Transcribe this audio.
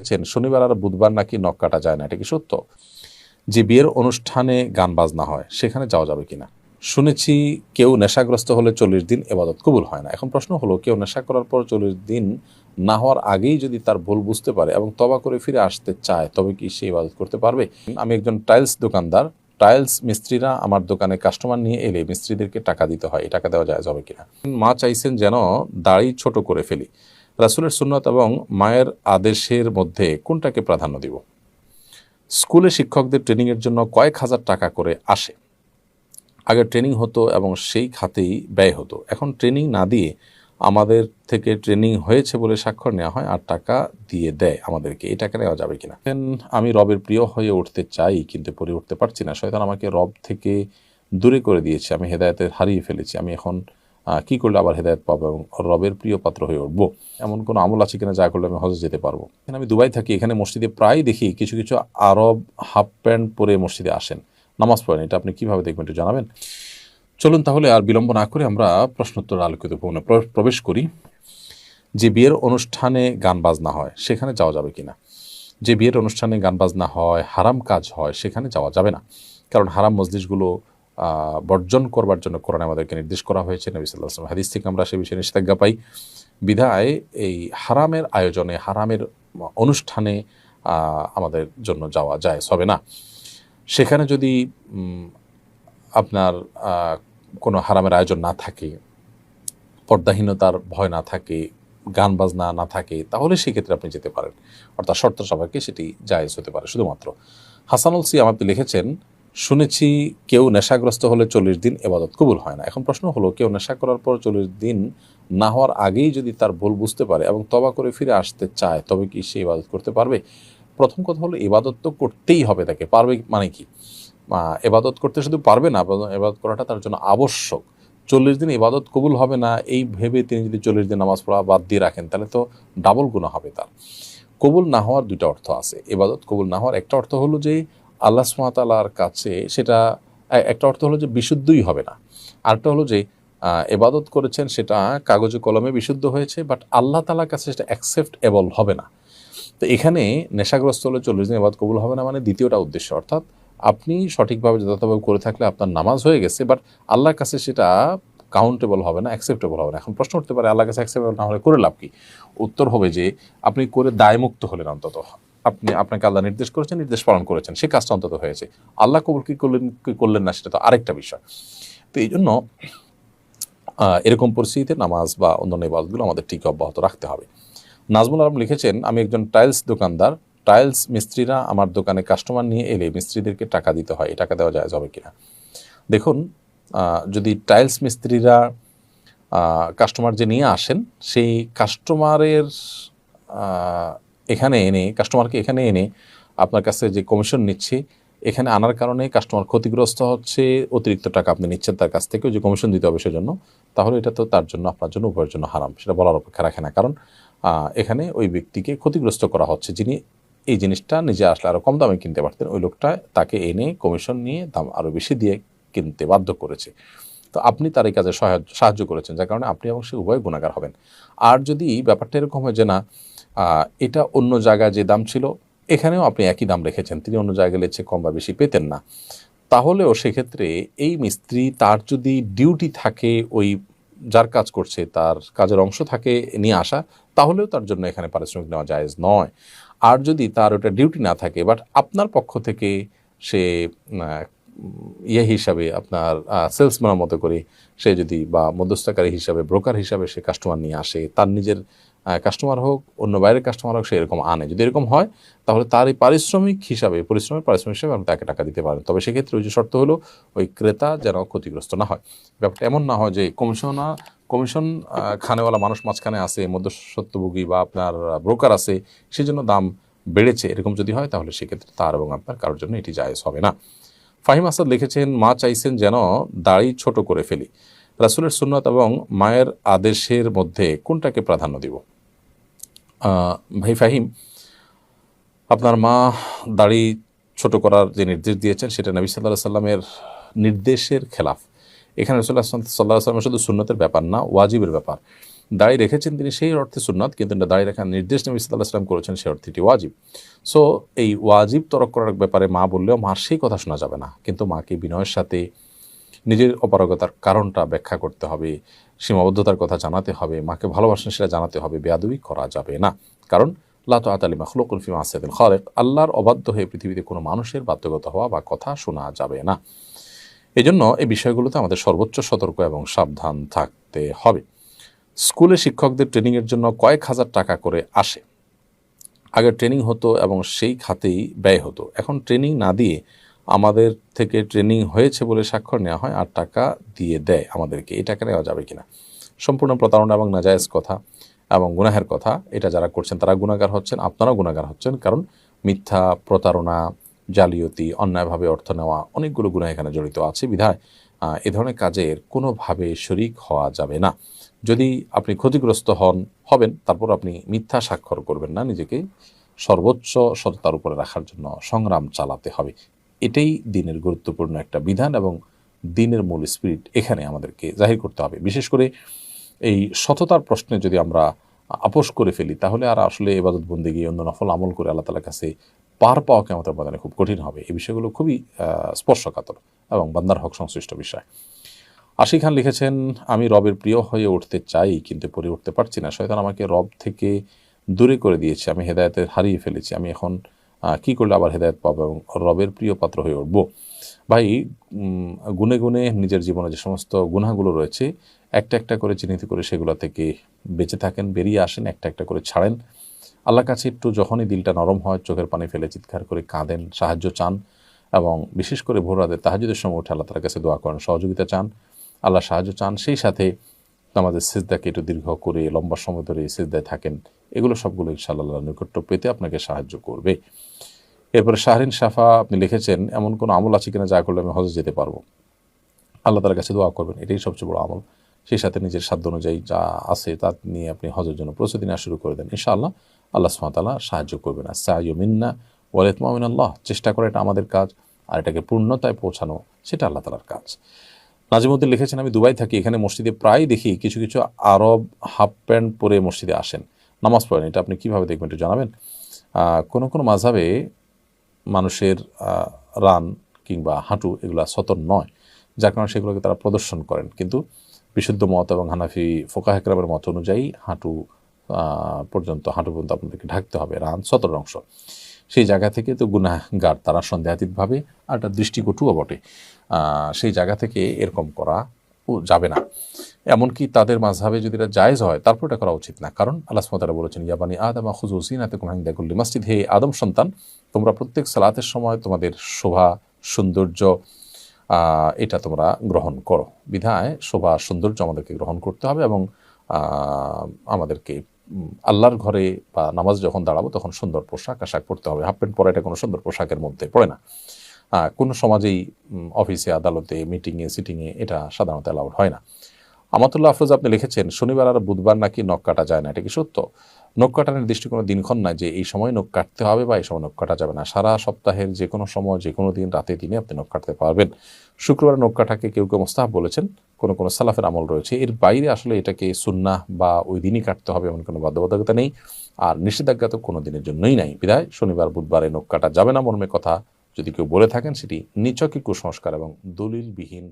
বলছেন, শনিবার আর বুধবার নাকি নখ কাটা যায় না, এটা কি সত্য? যে বিয়ের অনুষ্ঠানে গান বাজনা হয়, সেখানে যাওয়া যাবে কিনা? শুনেছি কেউ নেশাগ্রস্ত হলে চল্লিশ দিন এবাদত কবুল হয় না। এখন প্রশ্ন হলো, কেউ নেশা করার পর চল্লিশ দিন না হওয়ার আগেই যদি তার ভুল বুঝতে পারে এবং তবা করে ফিরে আসতে চায়, তবে কি সে ইবাদত করতে পারবে? আমি একজন টাইলস দোকানদার। টাইলস মিস্ত্রিরা আমার দোকানে কাস্টমার নিয়ে এলে মিস্ত্রিদেরকে টাকা দিতে হয়, এই টাকা দেওয়া যায় যাবে কিনা? মা চাইছেন যেন দাড়ি ছোট করে ফেলি। রাসুলের সুন্নত এবং মায়ের আদেশের মধ্যে কোনটাকে প্রাধান্য দিব? স্কুলে শিক্ষকদের ট্রেনিংয়ের জন্য কয়েক হাজার টাকা করে আসে। আগে ট্রেনিং হতো এবং সেই খাতেই ব্যয় হতো। এখন ট্রেনিং না দিয়ে আমাদের থেকে ট্রেনিং হয়েছে বলে স্বাক্ষর নেওয়া হয়, আর টাকা দিয়ে দেয় আমাদেরকে। এই টাকা নেওয়া যাবে কিনা? আমি রবের প্রিয় হয়ে উঠতে চাই, কিন্তু পরে উঠতে পারছি না। শয়তান আমাকে রব থেকে দূরে করে দিয়েছে। আমি হেদায়তের হারিয়ে ফেলেছি। আমি এখন কি করলে আবার হেদায়ত পাবো এবং রবের প্রিয় পাত্র হয়ে উঠবো? এমন কোনো আমল আছে কিনা যা করলে আমি হজে যেতে পারব? এখানে আমি দুবাই থাকি, এখানে মসজিদে প্রায় দেখি কিছু কিছু আরব হাফ প্যান্ট পরে মসজিদে আসেন। নামাজ পড়েন, এটা আপনি কীভাবে দেখবেন একটু জানাবেন? চলুন তাহলে আর বিলম্ব না করে আমরা প্রশ্নোত্তর আলোকিত ভবনে প্রবেশ করি। যে বিয়ের অনুষ্ঠানে গান বাজনা হয়, সেখানে যাওয়া যাবে কিনা? যে বিয়ের অনুষ্ঠানে গান বাজনা হয়, হারাম কাজ হয়, সেখানে যাওয়া যাবে না। কারণ হারাম মসজিদগুলো বর্জন করবার জন্য কোরআনে আমাদেরকে নির্দেশ করা হয়েছে। নবী সাল্লাহ হাদিস থেকে আমরা সে বিষয়ে নিষেধাজ্ঞা পাই। বিধায় এই হারামের আয়োজনে, হারামের অনুষ্ঠানে আমাদের জন্য যাওয়া যায় সবে না। সেখানে যদি আপনার কোনো হারামের আয়োজন না থাকে, পর্দাহীনতার ভয় না থাকে, গান বাজনা না থাকে, তাহলে সেক্ষেত্রে আপনি যেতে পারেন। অর্থাৎ শর্ত সাপেক্ষে সেটি জায়েজ হতে পারে। শুধুমাত্র হাসানুল সিয়াম আপনি লিখেছেন শুনেছি কেউ নেশাগ্রস্ত হলে চল্লিশ দিন এবাদত কবুল হয় না। এখন প্রশ্ন হলো, কেউ নেশা করার পর চল্লিশ দিন না হওয়ার আগেই যদি তার ভুল বুঝতে পারে এবং তবা করে ফিরে আসতে চায়, তবে কি সে ইবাদত করতে পারবে? প্রথম কথা হলো ইবাদত তো করতেই হবে তাকে। পারবে মানে কি? এবাদত করতে শুধু পারবে না এবাদত করাটা তার জন্য আবশ্যক। চল্লিশ দিন ইবাদত কবুল হবে না, এই ভেবে তিনি যদি চল্লিশ দিন নামাজ পড়া বাদ দিয়ে রাখেন, তাহলে তো ডাবল গুণা হবে তার। কবুল না হওয়ার দুটো অর্থ আছে। এবাদত কবুল না হওয়ার একটা অর্থ হলো যে আল্লাহ সুমাতালার কাছে সেটা একটা অর্থ হলো যে বিশুদ্ধই হবে না। আরেকটা হলো যে এবাদত করেছেন সেটা কাগজে কলমে বিশুদ্ধ হয়েছে বাট আল্লাহ তালার কাছে সেটা অ্যাকসেপ্টেবল হবে না। তো এখানে নেশাগ্রস্ত হলে চল্লিশ দিন এবাদ কবুল হবে না মানে দ্বিতীয়টা উদ্দেশ্য। অর্থাৎ আপনি সঠিকভাবে যথাযথভাবে করে থাকলে আপনার নামাজ হয়ে গেছে বাট আল্লাহর কাছে সেটা কাউন্টেবল হবে না অ্যাকসেপ্টেবল হবে না। এখন প্রশ্ন উঠতে পারে, আল্লাহর কাছে অ্যাকসেপ্টেবল না হলে করে লাভ কি? উত্তর হবে যে, আপনি করে দায়মুক্ত হলেন অন্তত। আপনি আপনাকে আল্লাহ নির্দেশ করেছেন, নির্দেশ পালন করেছেন। সে কাজটা অন্তত হয়েছে। আল্লাহ কবুল কি করলেন কি করলেন না সেটা তো আরেকটা বিষয়। তো এই জন্য এরকম পরিস্থিতিতে নামাজ বা অন্যান্য ইবাদতগুলো আমাদের ঠিক অব্যাহত রাখতে হবে। নাজমুল আলম লিখেছেন, আমি একজন টাইলস দোকানদার। টাইলস মিস্ত্রিরা আমার দোকানে কাস্টমার নিয়ে এলে মিস্ত্রিদেরকে টাকা দিতে হয়। এই টাকা দেওয়া যায় যাবে কিনা? দেখুন যদি টাইলস মিস্ত্রিরা কাস্টমার যে নিয়ে আসেন, সেই কাস্টমারের এখানে এনে কাস্টমারকে এখানে এনে আপনার কাছে যে কমিশন নিচ্ছে, এখানে আনার কারণে কাস্টমার ক্ষতিগ্রস্ত হচ্ছে, অতিরিক্ত টাকা আপনি নিচ্ছেন তার কাছ থেকে যে কমিশন দিতে হবে সেজন্য, তাহলে এটা তো তার জন্য, আপনার জন্য, উভয়ের জন্য হারাম। সেটা বলার অপেক্ষা রাখে না। কারণ এখানে ওই ব্যক্তিকে ক্ষতিগ্রস্ত করা হচ্ছে, যিনি এই জিনিসটা নিজে আসলে আরও কম দামে কিনতে পারতেন, ওই লোকটা তাকে এনে কমিশন নিয়ে দাম আরও বেশি দিয়ে কিনতে বাধ্য করেছে। তো আপনি তার এই কাজে সহায়- সাহায্য করেছেন, যার কারণে আপনি এবং সে উভয় গুণাগার হবেন। আর যদি ব্যাপারটা এরকম হয় যে না এটা অন্য জায়গায় যে দাম ছিল, এখানেও আপনি একই দাম রেখেছেন, তিনি অন্য জায়গায় লেছে কম বা বেশি পেতেন না। তাহলেও সেক্ষেত্রে এই মিস্ত্রি তার যদি ডিউটি থাকে, ওই যার কাজ করছে, তার কাজের অংশ থাকে নিয়ে আসা, তাহলেও তার জন্য এখানে পারিশ্রমিক নেওয়া জায়েজ নয়। আর যদি তার ওটা ডিউটি না থাকে, বাট আপনার পক্ষ থেকে সে ইয়ে হিসাবে আপনার সেলসম্যানের মতো করে সে যদি বা মধ্যস্থকারী হিসাবে ব্রোকার হিসাবে সে কাস্টমার নিয়ে আসে, তার নিজের কাস্টমার হোক, অন্য বাইরের কাস্টমার হোক, সে এরকম আনে। যদি এরকম হয়, তাহলে তার এই পারিশ্রমিক হিসাবে, পরিশ্রমের পারিশ্রমিক হিসাবে আপনি তাকে টাকা দিতে পারেন। তবে সেক্ষেত্রে ওই যে শর্ত হলো, ওই ক্রেতা যেন ক্ষতিগ্রস্ত না হয়। ব্যাপারটা এমন না হয় যে কমিশনার কমিশন খানেওয়ালা মানুষ মাঝখানে আছে মধ্যস্বত্বভোগী বা আপনার ব্রোকার আছে সেজন্য দাম বেড়েছে। এরকম যদি হয়, তাহলে সেক্ষেত্রে তার এবং আপনার কারোর জন্য এটি জায়েজ হবে না। ফাহিম আসাদ লিখেছেন, মা চাইছেন যেন দাড়ি ছোট করে ফেলি। রাসুলের সুন্নত এবং মায়ের আদেশের মধ্যে কোনটাকে প্রাধান্য দিব? ভাই ফাহিম, আপনার মা দাড়ি ছোট করার যে নির্দেশ দিয়েছেন, সেটা নবী সাল্লাহ সাল্লামের নির্দেশের খেলাফ। এখানে রসুল্লাহ সাল্লাহ সাল্লামের শুধু সুন্নতের ব্যাপার না, ওয়াজিবের ব্যাপার। দাড়ি রেখেছেন তিনি সেই অর্থে সুন্নাত, কিন্তু দাড়ি রাখার নির্দেশ নবী সাল্লাহ সাল্লাম করেছেন সেই অর্থে এটি ওয়াজিব। সো এই ওয়াজিব তরক করার ব্যাপারে মা বললেও মার সেই কথা শোনা যাবে না, কিন্তু মাকে বিনয়ের সাথে নিজের অপারগতার কারণটা ব্যাখ্যা করতে হবে, সীমাবদ্ধতার কথা জানাতে হবে, মাকে ভালোবাসেন সেটা জানাতে হবে, বেয়াদবি করা যাবে না। কারণ লাত আতালি মাখলুকুল ফি মাসিয়াতিল খালেক, আল্লাহর অবাধ্য হয়ে পৃথিবীতে কোনো মানুষের বাধ্যগত হওয়া বা কথা শোনা যাবে না। এজন্য এই বিষয়গুলোতে আমাদের সর্বোচ্চ সতর্ক এবং সাবধান থাকতে হবে। স্কুলে শিক্ষকদের ট্রেনিংয়ের জন্য কয়েক হাজার টাকা করে আসে। আগে ট্রেনিং হতো এবং সেই খাতেই ব্যয় হতো। এখন ট্রেনিং না দিয়ে আমাদের থেকে ট্রেনিং হয়েছে বলে স্বাক্ষর নেওয়া হয় আর টাকা দিয়ে দেয় আমাদেরকে। এই টাকা নেওয়া যাবে কিনা? সম্পূর্ণ প্রতারণা এবং নাজায়েজ কথা এবং গুনাহের কথা। এটা যারা করছেন তারা গুণাগার হচ্ছেন, আপনারাও গুণাগার হচ্ছেন কারণ মিথ্যা, প্রতারণা জালিয়াতি, অন্যায়ভাবে অর্থ নেওয়া, অনেকগুলো গুণা এখানে জড়িত আছে। বিধায় এ ধরনের কাজের কোনোভাবে শরিক হওয়া যাবে না। যদি আপনি ক্ষতিগ্রস্ত হন, হবেন, তারপর আপনি মিথ্যা স্বাক্ষর করবেন না, নিজেকে সর্বোচ্চ সততার উপরে রাখার জন্য সংগ্রাম চালাতে হবে। এটাই দিনের গুরুত্বপূর্ণ একটা বিধান এবং দিনের মূল স্পিরিট এখানে আমাদেরকে জাহির করতে হবে। বিশেষ করে এই সততার প্রশ্নে যদি আমরা আপোষ করে ফেলি, তাহলে আর আসলে এবাদত বন্দিগি অন্য নফল আমল করে আল্লাহ তালার কাছে পার পাওয়া কেমন বাদানে খুব কঠিন হবে। এই বিষয়গুলো খুবই স্পর্শকাতর এবং বান্দার হক সংশ্লিষ্ট বিষয়। আশি খান লিখেছেন, আমি রবের প্রিয় হয়ে উঠতে চাই, কিন্তু পরে উঠতে পারছি না। শয়তান আমাকে রব থেকে দূরে করে দিয়েছে। আমি হেদায়তের হারিয়ে ফেলেছি। আমি এখন কি করলে আবার হেদায়ত পাবো এবং রবের প্রিয় পাত্র হয়ে উঠবো? ভাই গুনে গুনে নিজের জীবনে যে সমস্ত গুনাহগুলো রয়েছে, একটা একটা করে চিহ্নিত করে সেগুলো থেকে বেঁচে থাকেন, বেরিয়ে আসেন, একটা একটা করে ছাড়েন। আল্লাহর কাছে একটু যখনই দিলটা নরম হয়, চোখের পানি ফেলে চিৎকার করে কাঁদেন, সাহায্য চান এবং বিশেষ করে ভোর রাতে তাহাজুদের সময় উঠে আল্লাহ তার কাছে দোয়া করেন, সহযোগিতা চান, আল্লাহ সাহায্য চান, সেই সাথে আমাদের সিজদাকে একটু দীর্ঘ করে লম্বা সময় ধরে সিজদায় থাকেন। এগুলো সবগুলো ইনশাআল্লাহ নৈকট্য পেতে আপনাকে সাহায্য করবে। এরপরে শাহরিন সাফা আপনি লিখেছেন, এমন কোনো আমল আছে কিনা যা করলে আমি হজে যেতে পারব? আল্লাহ তার কাছে দোয়া করবেন, এটাই সবচেয়ে বড় আমল। সেই সাথে নিজের সাধ্য অনুযায়ী যা আছে তা নিয়ে আপনি হজের জন্য প্রস্তুতি নেওয়া শুরু করে দেন, ইনশাআল্লাহ। আল্লাহ সুমাতাল্লাহ সাহায্য করবেন। আর সাইমিন্না ওয়ালেতমামিন আল্লাহ। চেষ্টা করে এটা আমাদের কাজ আর এটাকে পূর্ণতায় পৌঁছানো সেটা আল্লাহ তালার কাজ। নাজিমুদ্দিন লিখেছেন, আমি দুবাই থাকি, এখানে মসজিদে প্রায় দেখি কিছু কিছু আরব হাফ প্যান্ট পরে মসজিদে আসেন। নামাজ পড়েন। এটা আপনি কীভাবে দেখবেন একটু জানাবেন? কোনো কোনো মাঝাবে মানুষের রান কিংবা হাঁটু এগুলা সতর নয়। যার কারণে সেগুলোকে তারা প্রদর্শন করেন। কিন্তু বিশুদ্ধ মত এবং হানাফি ফোকা হেকরামের মত অনুযায়ী হাঁটু পর্যন্ত হাঁটু পর্যন্ত আপনাদেরকে ঢাকতে হবে রান সতর অংশ। সেই জায়গা থেকে তো গুনাহগার, তারা সন্দেহাতীতভাবে আর একটা দৃষ্টিকটুও বটে। সেই জায়গা থেকে এরকম করা যাবে না। এমনকি তাদের মাঝহাবে যদি এটা জায়েজ হয়, তারপর এটা করা উচিত না। কারণ আল্লাহ সুমতারা বলেছেন ইয়াবানি আদম খুজুসিনাতে কুমাহিন্দাকুল্লি মসজিদ। হে আদম সন্তান, তোমরা প্রত্যেক সালাতের সময় তোমাদের শোভা, সৌন্দর্য এটা তোমরা গ্রহণ করো। বিধায় শোভা, সৌন্দর্য আমাদেরকে গ্রহণ করতে হবে এবং আমাদেরকে আল্লাহর ঘরে বা নামাজ যখন দাঁড়াবো, তখন সুন্দর পোশাক, আশাক পড়তে হবে। হাফ প্যান্ট পরে এটা কোনো সুন্দর পোশাকের মধ্যে পড়ে না। কোনো সমাজেই অফিসে, আদালতে মিটিংয়ে সিটিংয়ে এটা সাধারণত অ্যালাউড হয় না। আমাতুল্লাহ আফরোজ আপনি লিখেছেন, শনিবার আর বুধবার নাকি নখ কাটা যায় না। এটা কি সত্য? নখ কাটার নির্দিষ্ট কোনো দিনক্ষণ নাই যে এই সময় নখ কাটতে হবে বা এই সময় নখ কাটা যাবে না। সারা সপ্তাহের যে কোনো সময়, যে কোনো দিন, রাতে, দিনে আপনি নখ কাটতে পারবেন। শুক্রবার নখ কাটাকে কেউ কেউ মোস্তাহাব বলেছেন, কোনো কোনো সালাফের আমল রয়েছে। এর বাইরে আসলে এটাকে সুন্নাহ বা ওই দিনই কাটতে হবে এমন কোনো বাধ্যবাধকতা নেই। আর নিষেধাজ্ঞা তো কোনো দিনের জন্যই নাই। বিধায় শনিবার, বুধবারে নখ কাটা যাবে না মর্মে কথা যদি কেউ বলে থাকেন, সেটি নিচকি কুসংস্কার এবং দলিলবিহীন